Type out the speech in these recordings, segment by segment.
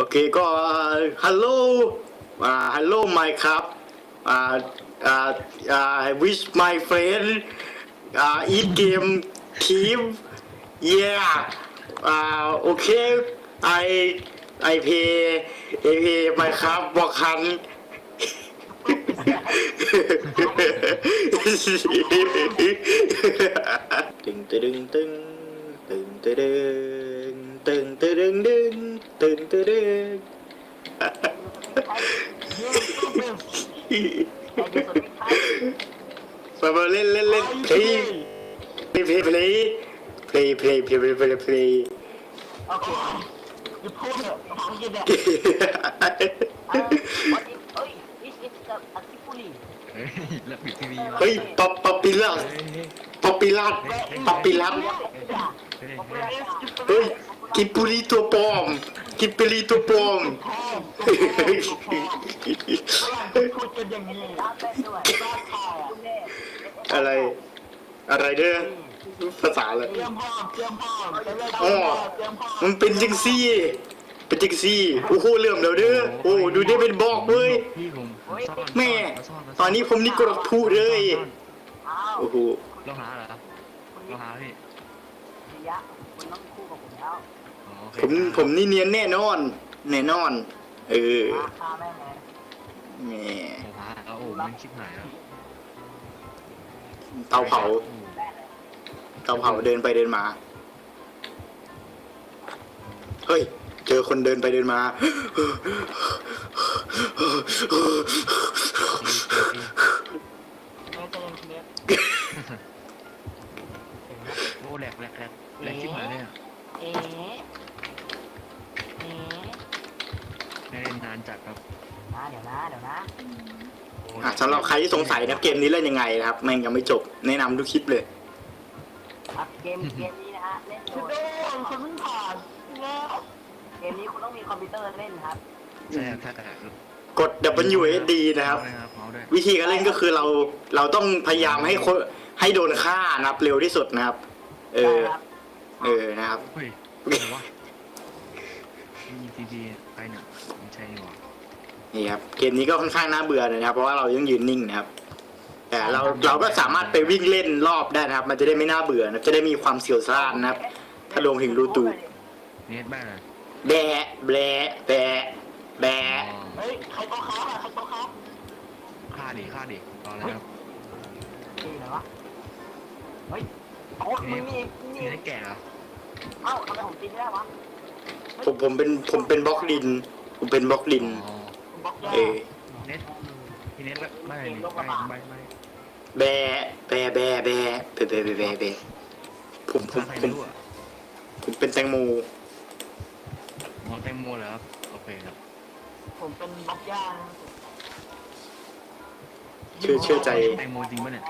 โอเคก็ฮัลโหลอ่าฮัลโหลไมค์ครับอ่าอ่าอ่า wish my friend อ่า eat game team yeah อ่าโอเค I I pay I pay ไมครับบอกคัน ตึงตึงตึงตึงตึง ตึงตึงตึงตึงตึงมามาเล่นเล่นเล่นเพลย์เพลย์เพลย์เพลย์เพลย์เพลย์เพลย์เพลย์เพลย์เพลย์โอเคหยุดพูดเถอะภาษาอังกฤษเนี่ยเอ้ย this is the articulate เฮ้ยป๊อปป๊อปปิลัสเฮ้ยเฮ้ยป๊อปปิลัสป๊อปปิลัสเฮ้ยเฮ้ย กิปปุรีตัวปลอม กิปปุรีตัวปลอมพูดกันอย่างนี้บ้าชายอะไร อะไรเด้อภาษาอะไรเตรียมพร้อมเตรียมพร้อมจะเล่นอ๋อเตรียมพร้อมมันเป็นจังซี่เป็นจังซี่โอ้โหเริ่มแล้วเด้อโอ้ดูได้เป็นบอกเว้ยพี่ผมผมซ่อนแม่ซ่ซ่ตอนนี้ผมนี่กดพูดเลยอ้าวโอ้โหเราหาเหรอเราหาพี่ ผมผมนี่เนียนแน่นอน แน่นอน เออราคาแม่งเลยแหมผมหาแล้วโอ้มันชิบหายแล้วเตาเผา เตาเผาเดินไปเดินมา เฮ้ย เจอคนเดินไปเดินมาไม่จะยังเนี้ยโอ้แหลกแหลกแหลกแหลกชิบหายเลยอะ เดี๋ยวนะเดี๋ยวนะโอ้อะสำหรับใครที่สงสัยนะเกมนี้เล่นยังไงนะครับแม่งยังไม่จบแนะนำทุกคลิปเลย ครับเกมเกมนี้นะฮะเล่นโดยฉันเพิ่งผ่านเกมนี้คุณต้องมีคอมพิวเตอร์เล่นครับใช่ครับถ้าแต่กด WSD นะครับเมาส์ด้วยครับ เมาส์ด้วยวิธีการเล่นก็คือเราเราต้องพยายามให้คนให้โดนฆ่านะครับเร็วที่สุดนะครับ เออ ได้ครับเออนะครับ เฮ้ยอะไรวะมีทีวี นี่ครับเกมนี้ก็ค่อนข้างน่าเบื่อเลยนะครับ เพราะว่าเรายังยืนนิ่งนะครับแต่เราเราก็สามารถไปวิ่งเล่นรอบได้นะครับ มันจะได้ไม่น่าเบื่อนะจะได้มีความเสียวซ่านนะครับ ถ้าลงถึงรูตูเน็ตบ้างอะแบะแบะแบะแบะอ๋อเฮ้ยใครโต๊ะค้าอะใครโต๊ะค้าฆ่าดิฆ่าดิรออะไรครับนี่ไหนวะเฮ้ยโอ้ยมึงนี่นี่นี่ได้แก่เหรอเอ้าทำไมผมตีไม่ได้วะผมผมเป็นผมเป็นบล็อกดิน ผมเป็นบล็อกดิน อ๋อผมบล็อกยา เออเน็ตพี่เน็ตละไม่ดิไม่ไม่ไม่แบะแบะแบะแบะแบะแบะแบะแบะแบะผมผมใครผไม่มรู้อะผมเป็นแตงโมมองแตงโมเหรอครับโอเคครับผมเป็นบล็อกยาเชื่อเชื่อใจ แตงโมจริงปะเนี่ย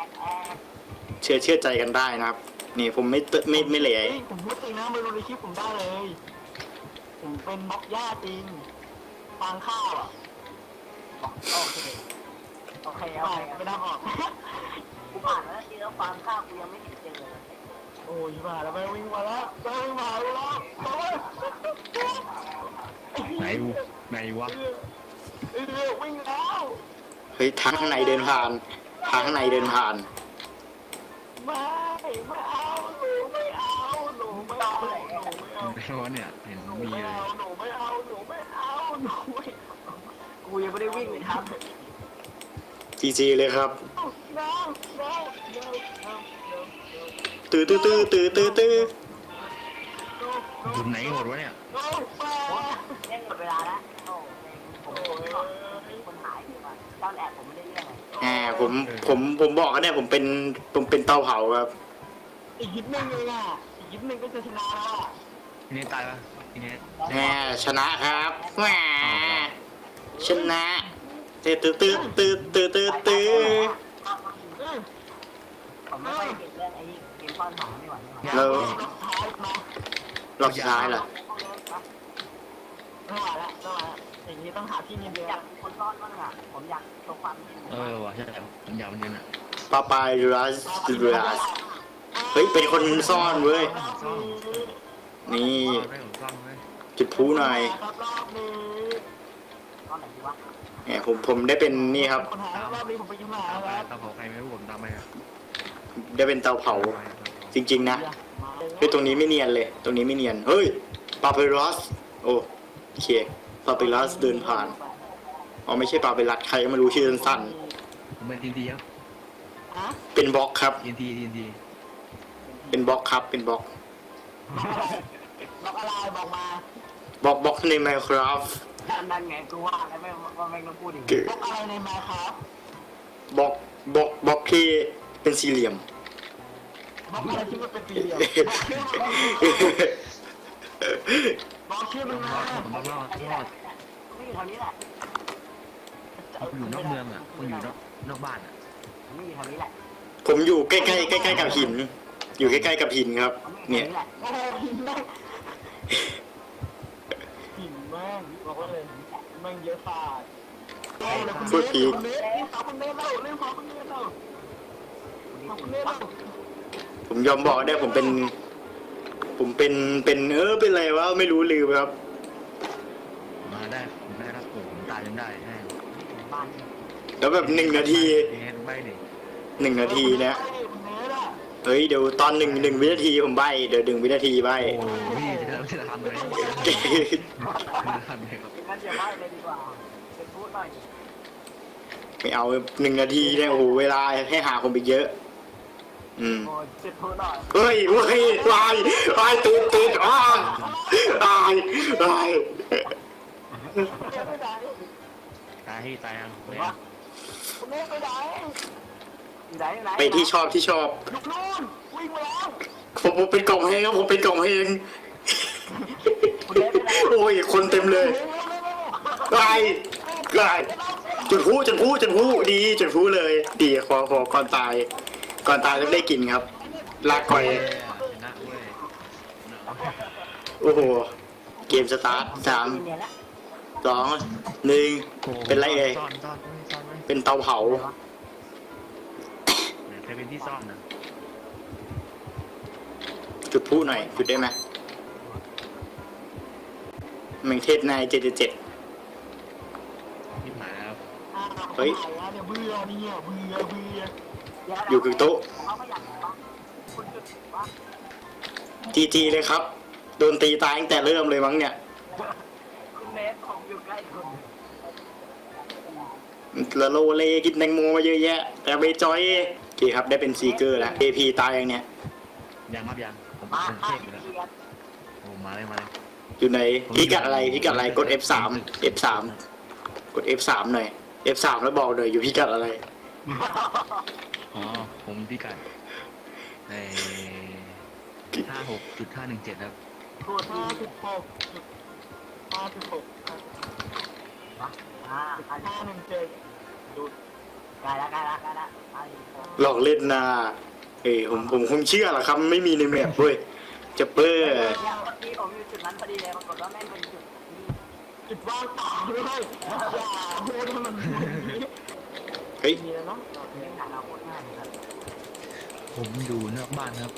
เชื่อเชื่อใจกันได้นะครับ นี่ผมไม่เตไม่ไม่เหลยเฮ้ยผมพูดจริงนะไม่รู้ในคลิปผมได้เลย ผมเป็นบล็อกยาจริงฟางข้าวอะ โอเคโอเคไม่ได้ออกกูผ่านมาแล้วทีแล้วฟาร์มข้าวกูยังไม่เห็นเจอเลยโอ้ยมาแล้วไปวิ่งมาแล้วไปวิ่งมาแล้วไปเลยไหนวะไหนวะเออวิ่งแล้วเฮ้ยทางข้างในเดินผ่านทางข้างในเดินผ่านไม่ไม่เอาหนูไม่เอาหนูไม่เอาหนูไม่เอาไม่รู้ว่าเนี่ยเห็นมีเลยหนูไม่เอาหนูไม่เอาหนูไม่เอา กูยังไม่ได้วิ่งเลยครับจีจีเลยครับ น้องน้องน้องน้องน้องตื้อตื้อตื้อตื้อตื้อตื้อจุดไหนหมดวะเนี่ย น้องไปเล่นหมดเวลาแล้วโอ้ผมผมก่อนมีคนหายอยู่อะตอนแอบผมไม่ได้เรื่องเลยแหมผมผมผมบอกกันเนี่ยผมเป็นผมเป็นเตาเผาครับ อีกยิบนึงเลยอะอีกยิบนึงก็จะชนะแล้วอะพี่เน็ตตายปะพี่เน็ตแหมชนะครับแหม ชนะตื้อตื้อตื้อตื้อตื้อตื้อตื้อผมไม่ค่อยเห็นเรื่องไอ้เกมซ่อนหาไม่ไหวไม่ไหวแล้วท้ายนะรอบสุดท้ายเหรอไม่ไหวแล้วไม่ไหวแล้วอย่างนี้ต้องหาที่เนียนอยากมีคนซ่อนบ้างอะผมอยากโชว์ความเห็นเออว่ะใช่ผมยาวมันเย็นอะปาปายรัสรัสเฮ้ยเป็นคนซ่อนเว้ยนี่ได้ผมซ่อมเลยกจุดพลุหน่อยครับรอบนี้ ตอนไหนดีวะเนี่ยผมผมได้เป็นนี่ครับ คนหายครับรอบนี้ผมไปยิ้มหาตามไปครับตามเผาใครไม่รู้ผมตามไปครับได้เป็นเตาเผาตามไปครับจริง ๆ นะมาเลยเฮ้ยตรงนี้ไม่เนียนเลย ตรงนี้ไม่เนียน เฮ้ยปาเปรัสโอโอเคปาเปรัสเดินผ่านอ๋อไม่ใช่ปาเปรัสใครก็ไม่รู้ชื่อสั้นผมเป็นทีนทีครับฮะๆเป็นบล็อกครับ ทีนทีทีนทีเป็นบล็อกครับ เป็นบล็อกล็อกอะไรบอกมา บล็อกบล็อกใน Minecraft นั่นไงกูว่าแล้วไม่ว่าไม่ต้องพูดอีกล็อกอะไรในมาครับบล็อกบล็อกบล็อกที่เป็นสี่เหลี่ยมล็อกอะไรที่มันเป็นสี่เหลี่ยมบอกชื่อมันผมรมาอดผมรอดรอดไม่อยู่แถวนี้แหละผมอยู่นอกเมืองอะผมอยู่นอกนอกบ้านอะไม่อยู่แถวนี้แหละผมอยู่ใกล้ๆใกล้ๆกับหิน อยู่ใกล้ๆกับหินครับไม่อยู่เนี่ยแถวนี้แหละโอ้หินแม่งหินแม่งบอกว่าเลยแม่งเยอะขาดโอ้เลยคุณเนสคุณเนสนี่สาวคุณเนสเล่าเรื่องของคุณเนสเล่าของคุณเนสเล่าผมยอมบอกได้ผมเป็น ผมเป็นเป็นเออเป็นอะไรวะไม่รู้ลืมครับมาได้ผมได้ครับผมตายจนได้ใช่บ้านแล้วแบบหนึ่งนาทีเฮ็ดใบหนึ่งหนึ่งนาทีเนะคุณเนสอะเฮ้ยเดี๋ยวตอนหนึ่งหนึ่งวินาทีผมใบเดี๋ยวหนึ่งวินาทีใบโอ้พี่จะ ทำจะทำเลยจะทำเลยครับงั้นอย่าไล่เลยดีกว่าเป็นพูดหน่อยไม่เอาหนึ่งนาทีเนี่ยโอ้โหเวลาให้หาผมไปเยอะ อืมโอ้ยเป็นพูดหน่อยเฮ้ยเฮ้ยวายวายติดติดอ้าวตายตายไปไหนตายให้ตายยังไม่คุณเนสไปไหนอยู่ไหนอยู่ไหนไปที่ชอบที่ชอบลูกนู่นวิ่งมาแล้วผมผมเป็นกล่องเพลงครับผมเป็นกล่องเพลง คุณเล่นไปไหนโอ้ยคนเต็มเลยตายตายจุดพลุจุดพลุจุดพลุดีจุดพลุเลย ดีขอขอก่อนตาย ก่อนตายต้องได้กินครับ ลากก่อยนะเว้ยโอ้โห เกมสตาร์ทสามเนียนแล้วสองหนึ่งเป็นไรเอ่ยซ่อนซ่อนซ่อนไว้เป็นเตาเผาใครเป็นที่ซ่อนนะจุดพลุหน่อยจุดได้ไหม แมงเทศนายเจ็ดเจ็ดที่หมายแล้วเฮ้ยเนี่ยเบื่อเนี่ยเบื่อเบื่ออยู่กับโต๊ะเขาไม่อยากว่าคุณจุดว่าจีจีเลยครับ โดนตีตายตั้งแต่เริ่มเลยมั้งเนี่ยคุณเนสผมอยู่ใกล้คุณละโลเลกินแตงโมมาเยอะแยะ แต่ไปจอยโอเคครับได้เป็นซีเกอร์แล้ว AP ตายอย่างเนี้ยยังครับยังผมมาผมอะเทพอยู่แล้วเกียร์โอ้มาเลยมาเลย อยู่ในพิกัดอะไรพิกัดอะไรกด F3 F3 กด F3 หน่อย F3 แล้วบอกหน่อยอยู่พิกัดอะไร อ๋อ ผมพิกัดในห้าหกจุดห้าหนึ่งเจ็ดครับพูดห้าสิบหกห้าสิบหกอ่าอันห้าหนึ่งเจ็ดใกล้แล้วใกล้แล้วใกล้แล้วไอ้หลอกเล่นนาเอ้ยผมผมคงเชื่อแหละครับ ไม่มีในแมปเว้ย จะเปื้อเนี่ยเมื่อกี้ผมอยู่จุดนั้นพอดีเลยปรากฏว่าแม่งเป็นจุดที่จุดว่างเปล่าด้วยอย่าพูดให้มันเฮ้ยมีแล้วเนาะเป็นหนังเราโคตรง่ายเลยครับผมอยู่นอกบ้านครับ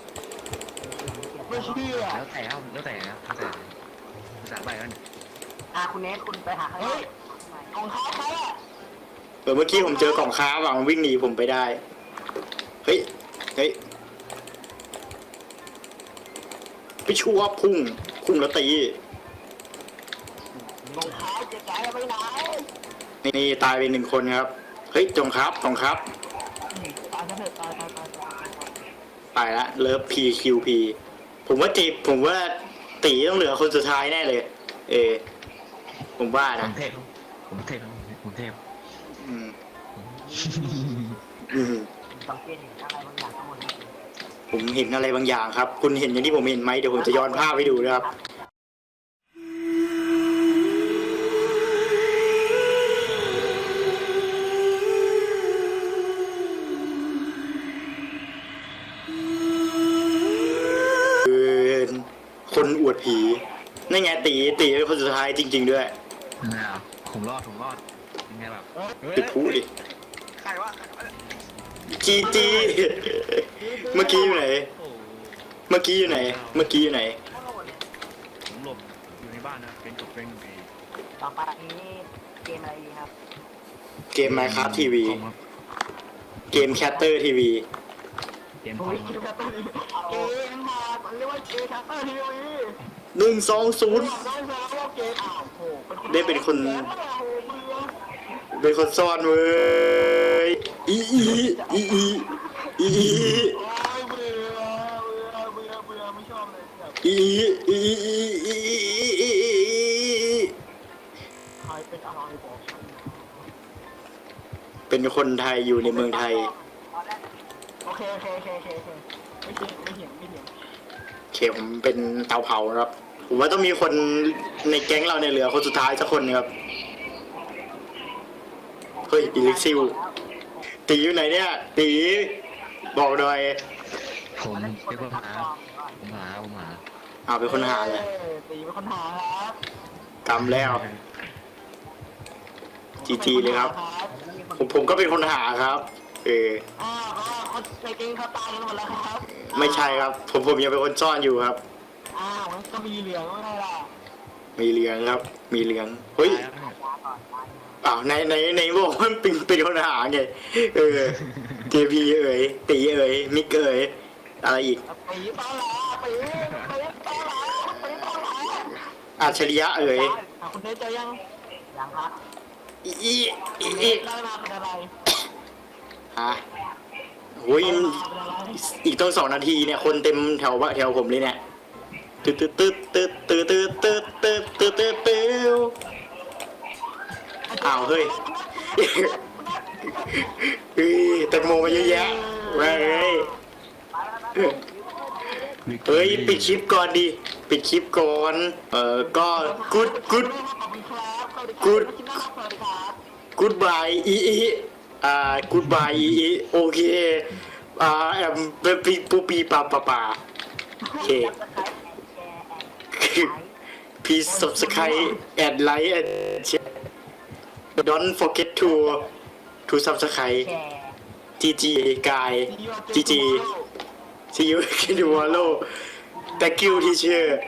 ไม่เชื่อแล้วแต่ครับแล้วแต่ครับแล้วแต่ภาษาใบกันอ่าคุณเนสคุณไปหาข้างนอกของเขาใครอะเออเมื่อกี้ผมเจอกล่องค้าว่ะมันวิ่งหนีผมไปได้ เฮ้ย เฮ้ย พี่ชัวพุ่ง พุ่งแล้วตีของเขาเจ๊ใจไปไหนนี่ตายไปหนึ่งคนครับ เฮ้ยจงครับจงครับ ตายกันเถอะตายตายตายตายตายละเลิฟ PQP ผมว่าจีบผมว่าตีต้องเหลือคนสุดท้ายแน่เลยเออผมว่าผนะมเทพครับผมเทพครับผมเทพอืมอืมสังเกตเห็นอะไรบางอย่างข้างบนนี้ ผมเห็นอะไรบางอย่างครับ คุณเห็นอย่างที่ผมเห็นไหมเดี๋ยวผมจะย้อนภาพให้ดูนะครับเป็นคนอวดผีนั่นไงตีตีเป็นคนสุดท้ายจริง ๆ ด้วยนะผมรอดผมรอดยังไงแบบจุดพลุดิใครวะจีจี เมื่อกี้อยู่ไหน โอ้เมื่อกี้อยู่ไหน เมื่อกี้อยู่ไหนข้างบนเนี่ยผมหลบอยู่ในบ้านนะเป็นกับเป็นไอ้ต่อไปนี้เกมอะไรดีครับเกม Minecraft TV คอมครับเกม Catter TV เกมคโอ้อยมเกมคัตเตอร์ทีวีเกมมาเรียกว่าเกมคัตเตอร์ทีวีหนึ่งสองศูนย์ได้แล้วว่าเกมอ้าวโหเป็นคนได้เป็นคนแก่แล้วโอ้โหเบื่อเป็นคนซ่อนเว้ยอีอีอีอี อีอีโอ้ยเบื่อเบื่อเบื่อเบื่อไม่ชอบเลยแบบอีอีอีอีอีอีใครเป็นอะไรบอกฉันเป็นคนไทยอยู่ในเมืองไทย โอเคโอเคโอเคโอเคโอเคไม่เถียงไม่เถียงไม่เถียงเข็มเป็นเตาเผานะครับ ผมว่าต้องมีคนในแก๊งเราเนี่ยเหลือคนสุดท้ายสักคนนะครับ เฮ้ยอีลิกซิลตีอยู่ไหนเนี่ยตี บอกหน่อยผมเป็นคนหาผมหาผมหาอ้าวเป็นคนหาเลยอ้ตีเป็นคนหาครับกำแล้วจีจีเลยครับ ผมผมก็เป็นคนหาครับ เอออ้าวก็คนในเกมเขาตายกันหมดแล้วครับ ไม่ใช่ครับ ผมผมยังเป็นคนซ่อนอยู่ครับอ้าวงั้นก็มีเหลืองไม่ได้ล่ะมีเหลืองครับ มีเหลืองเฮ้ยตายแล้วเนี่ยอ้าวในในในบอกว่าเป็นเป็นคนหาไงเออ เจพีเอ๋ยตีเอ๋ยมิกเอ๋ยอะไรอีกตีตอนหลาตีตีตอนหลาตีตอนหลาอัจฉริยะเอ๋ยอะคุณเนยเจอยังยังครับอีอีอีคุณเนอียได้มาเป็นอะไรฮะโอ้ยได้มาเป็นอะไรอีกต้องสองนาทีเนี่ยคนเต็มแถววะแถวผมเลยเนี่ยตึ๊ดตึ๊ดตึ๊ดตึ๊ดตึ๊ดตึ๊ดตึ๊ดตึ๊ดตึ๊ดตึ๊ดตึ๊ดอ้าวเฮ้ยเฮ้ยแต งโมมาเยอะแยะเว้ยเฮ้ยปิดคลิปก่อนดิปิดคลิปก่อนเออก็กุดกุดขอบคุดกสวัสดีครับายอีอีอ่ากูดบายอีอีโอเคอ่าแอมเปปีปูปีปาปาปาโอเค please subscribe and like and share don't forget to to subscribe จีจีกายจีจีซีอูคิดูวอลโลแต่คิวทีเชอร์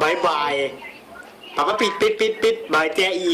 บายบายป้าก็ปิดปิดปิดปิดบายเตีอี